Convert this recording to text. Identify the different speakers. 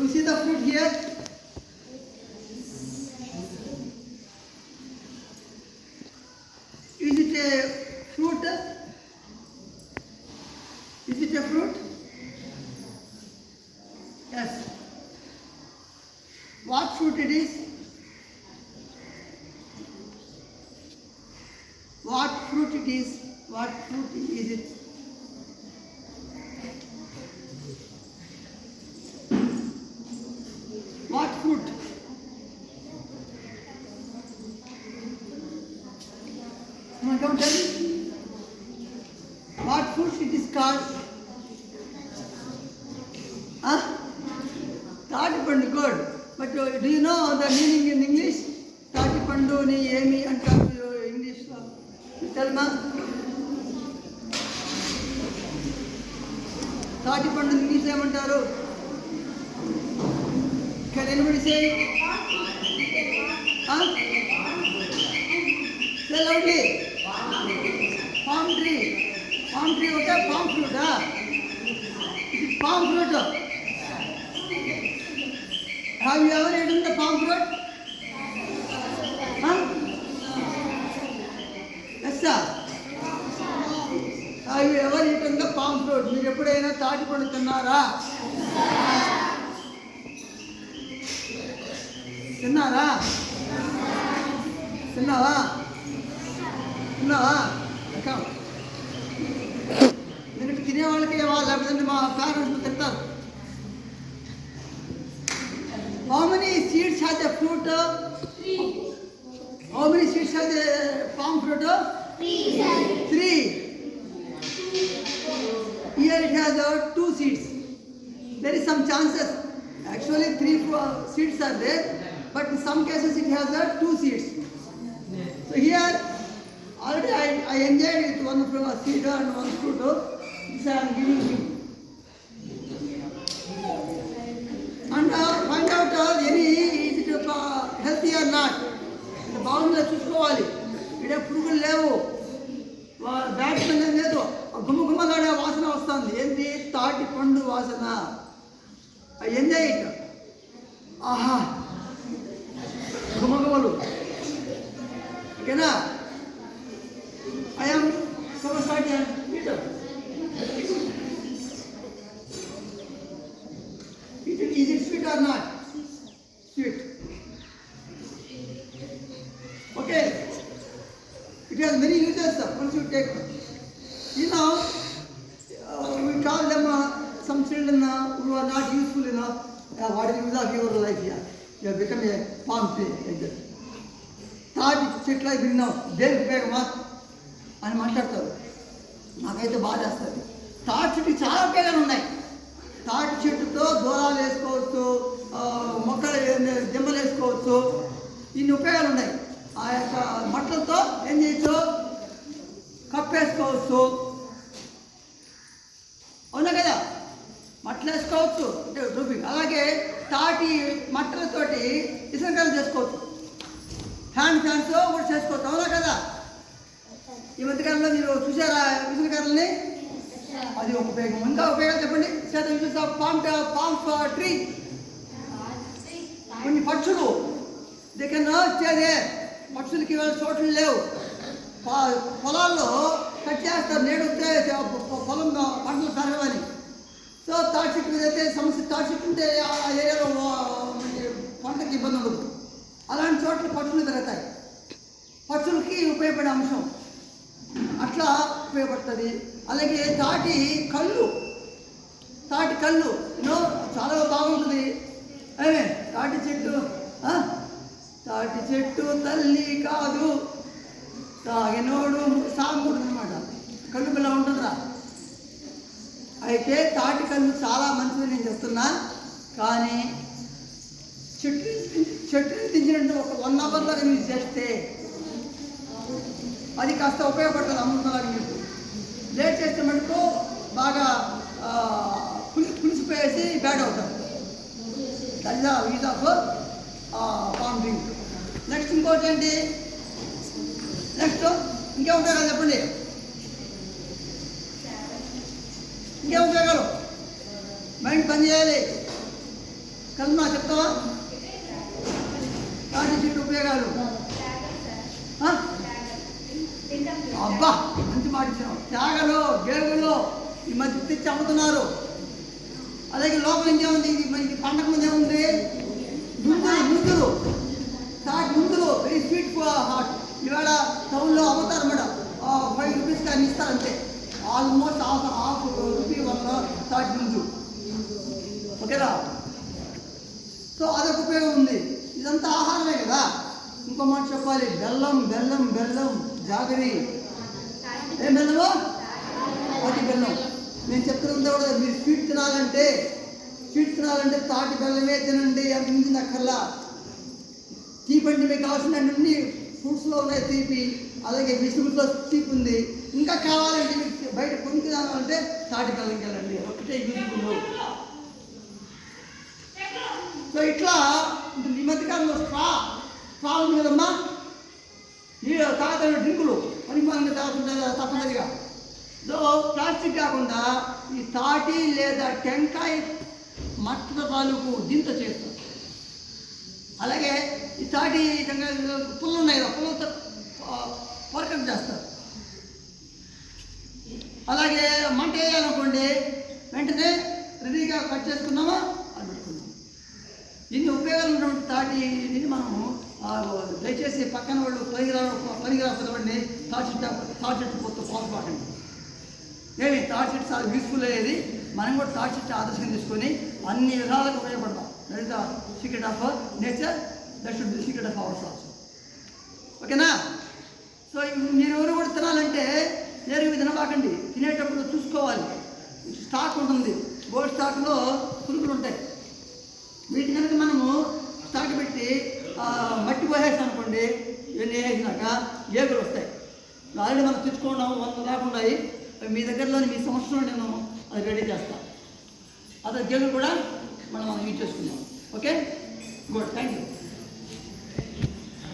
Speaker 1: You see the fruit here? Is it a fruit? Is it a fruit? Yes. What fruit it is? What fruit it is? What fruit What fruit it is called? Huh? తాటిపండు good but do you know the meaning in English తాటిపండుని ఏమి అంటారు ఇంగ్లీష్లో తెల్మా తాటిపండు English ఏమంటారు? Can anybody say tree palm tree ఒక palm ఫ్రూటా palm fruit Have you ever eaten the palm fruit? Huh? Yes, sir. Have you ever eaten the palm fruit? మీరు ఎప్పుడైనా తాటిపండు తిన్నారా తిన్నారా తిన్నావా తిన్నావా Give all give all left and my parents Kirtan. How many seeds has a fruit? Three. How many seeds has a palm fruit? Three. Three. Here it has uh, two seeds. There is some chances. Actually, three four seeds are there, but in some cases it has uh, two seeds. So here, already I, I enjoyed it one from a seed and one fruit. This I am any is it healthy not బాగుందో చూసుకోవాలి. ఇక్కడ పురుగులు లేవు. Batsmen లేదు. గుమ్మ గుమ్మలాడే వాసన వస్తుంది. ఏంటి తాటి పండు వాసన ఎంజాయ్ ఇట్. ఆహా. Or not? Sweet. Okay. It has many uses once you take. You know, uh, we call them uh, some children uh, who are not useful enough. Uh, what is the use of your life here? You have become a palm tree like that. తాటి చెట్లు అయితే విన్నాం దేనికి ఉపయోగమా అని మాట్లాడతారు నాకైతే బాధ వేస్తుంది తాటి చెట్టు చాలా ఉపయోగాలు ఉన్నాయి తాటి చెట్టుతో దూరాలు వేసుకోవచ్చు మొక్కలు దిమ్మలు వేసుకోవచ్చు. ఇన్ని ఉపయోగాలు ఉన్నాయి. ఆ యొక్క మట్టలతో ఏం చేయొచ్చు? కప్పేసుకోవచ్చు. అవునా కదా? మట్టలు వేసుకోవచ్చు అంటే రూపింగ్ అలాగే తాటి మట్టలతోటి ఇసుకలు చేసుకోవచ్చు. హ్యాండ్ ఫ్యాన్స్ కూడా చేసుకోవచ్చు. అవునా కదా? ఈ మధ్యకాలంలో మీరు చూసారా విసుకర్రల్ని అది ఒక ఉపయోగం. ఇంకా ఉపయోగాలు చెప్పండి? శాతం uses of palm palm tree. కొన్ని పక్షులు. దగ్గర వచ్చేదే పక్షులకి ఇవాళ చోట్లు లేవు. పొలాల్లో కట్ చేస్తారు. నేడు వస్తే పొలం పంటలు పెరగవని సో తాటి చెట్టు మీద అయితే సమస్య తాటి చెట్టు ఉంటే ఆ ఏరియాలో పంటకి ఇబ్బంది ఉండదు. అలాంటి చోట్ల పక్షులు పెరుగుతాయి పక్షులకి ఉపయోగపడే అంశం. అట్లా ఉపయోగపడుతుంది. అలాగే తాటి కళ్ళు. తాటి కళ్ళు. నో చాలా బాగుంటుంది. అదే తాటి చెట్టు. తాటి చెట్టు తల్లి కాదు. తాగినోడు సాగుడు అనమాట కళ్ళు పిల్ల ఉంటుందిరా. అయితే తాటి కళ్ళు చాలా మంచిది నేను చెప్తున్నా. కానీ చెట్టు చెట్టుని తించినట్టు ఒక వన్ అవర్లో యూజ్ చేస్తే అది కాస్త ఉపయోగపడుతుంది అమృతంలాగా మీకు లేట్ చేస్తే మటుకు బాగా పులి పులిసిపోయేసి బ్యాడ్ అవుతారు దల్లా use of palm drink next ఇంకోటి ఏంటి? నెక్స్ట్ ఇంకే ఉపయోగాలు చెప్పండి? ఇంకే ఉపయోగాలు మైండ్ పని చేయాలి. కల్మా చెప్తావా తాటి చెట్టు ఉపయోగాలు ఆ? అబ్బా మంచి మాట ఇచ్చావు. త్యాగలో గేగులో ఈ మధ్య తెచ్చి అమ్ముతున్నారు. అలాగే లోపల ఇంకేముంది ఇది మనకి పండగ ముందు ఏముంది ముందులు ముందులు తాటి ముందులు వెరీ స్వీట్ హాట్ ఇవాళ టౌన్లో అమ్ముతారు మేడం. ఫైవ్ రూపీస్ కానీ ఇస్తారు అంతే. ఆల్మోస్ట్ హాఫ్ హాఫ్ రూపీ వల్ల తాటి ముందు. ఓకేనా? సో అదొక ఉపయోగం ఉంది. ఇదంతా ఆహారమే కదా. ఇంకో మాట చెప్పాలి. బెల్లం బెల్లం బెల్లం. జాగరి. ఏం బెల్లము తాటి బెల్లం. నేను చెప్తున్నా కూడా మీరు స్వీట్ తినాలంటే స్వీట్ తినాలంటే తాటి బెల్లమే తినండి అంత అక్కర్లా తీపండి మీకు కావాల్సిన అన్ని ఫ్రూట్స్లో ఉన్నాయి తీపి అలాగే విసుగుతో తీపి ఉంది. ఇంకా కావాలంటే మీకు బయట కొని తినాలంటే తాటి బెల్లంకి వెళ్ళండి ఒకటే యూజ్ఫుల్ సో ఇట్లా ఈ మధ్యకాలంలో స్ట్రా స్ట్రా ఉంది కదమ్మా? నీళ్ళు తాగుతారు డ్రింకులు. పరిమాణంగా తాగుతుంటారు తప్పనిసరిగా. సో ప్లాస్టిక్ కాకుండా ఈ తాటి లేదా టెంకాయ మట్ట తాలూకు దీంతో చేస్తారు. అలాగే ఈ తాటి టెంకాయ పుల్ల ఉన్నాయి కదా పుల్లతో వర్కప్ చేస్తారు. అలాగే మంట వేయాలనుకోండి వెంటనే రెడీగా కట్ చేసుకున్నామా? అని పెట్టుకున్నాం. ఇన్ని ఉపయోగాలు ఉన్నటువంటి తాటి దీన్ని మనము దయచేసి పక్కన వాళ్ళు పనికిరా పనికిరా పిలవండి తాటి చెట్టు తాటి చెట్టు పొత్తు పాల్పడండి ఏమి? తాటి చెట్టు చాలా యూస్ఫుల్ అయ్యేది. మనం కూడా తాటి చెట్టు ఆదర్శంగా తీసుకొని అన్ని విధాలుగా ఉపయోగపడతాం. That is the secret of nature that should be secret of our souls ఓకేనా? సో మీరు ఎవరు కూడా తినాలంటే నేరుగా తినబాకండి. తినేటప్పుడు చూసుకోవాలి. స్టాక్ ఉంటుంది. గోల్డ్ స్టాక్లో పురుగులు ఉంటాయి. వీటి కనుక మనము స్టాక్ పెట్టి ఆ, మట్టి పోసేస్తాం ఇవన్నీ వేసినాక ఏగులు వస్తాయి. ఆల్రెడీ మనం తెచ్చుకోవడం వంద లేకుండా మీ దగ్గరలోని మీ సంవత్సరం నేను అది రెడీ చేస్తాను అదే గేగులు కూడా మనం మనం యూజ్ చేసుకుందాం. ఓకే? గుడ్. Thank you